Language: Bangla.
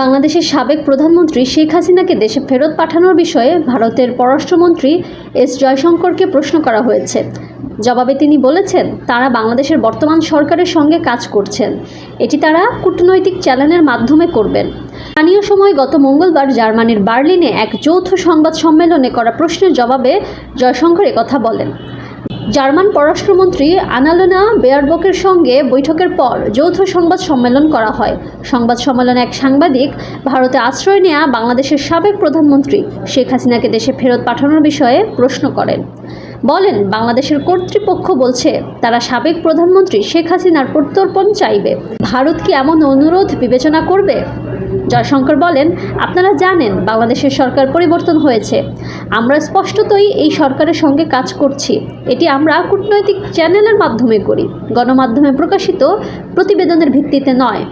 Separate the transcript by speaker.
Speaker 1: বাংলাদেশের সাবেক প্রধানমন্ত্রী শেখ হাসিনাকে দেশে ফেরত পাঠানোর বিষয়ে ভারতের পররাষ্ট্রমন্ত্রী এস জয়শঙ্করকে প্রশ্ন করা হয়েছে। জবাবে তিনি বলেছেন, তারা বাংলাদেশের বর্তমান সরকারের সঙ্গে কাজ করছেন। এটি তারা কূটনৈতিক চ্যানেলের মাধ্যমে করবেন। স্থানীয় সময় গত মঙ্গলবার জার্মানির বার্লিনে এক যৌথ সংবাদ সম্মেলনে করা প্রশ্নের জবাবে জয়শঙ্কর কথা বলেন। জার্মান পররাষ্ট্রমন্ত্রী আনালোনা বেয়ারবকের সঙ্গে বৈঠকের পর যৌথ সংবাদ সম্মেলন করা হয়। সংবাদ সম্মেলনে এক সাংবাদিক ভারতে আশ্রয় নেওয়া বাংলাদেশের সাবেক প্রধানমন্ত্রী শেখ হাসিনাকে দেশে ফেরত পাঠানোর বিষয়ে প্রশ্ন করেন। বলেন, বাংলাদেশের কর্তৃপক্ষ বলছে, তারা সাবেক প্রধানমন্ত্রী শেখ হাসিনার প্রত্যর্পণ চাইবে। ভারত কি এমন অনুরোধ বিবেচনা করবে? জয়শঙ্কর বলেন, আপনারা জানেন বাংলাদেশের সরকার পরিবর্তন হয়েছে। আমরা স্পষ্টতই এই সরকারের সঙ্গে কাজ করছি। এটি আমরা কূটনৈতিক চ্যানেলের মাধ্যমে করি। গণমাধ্যমে প্রকাশিত প্রতিবেদনের ভিত্তিতে নয়।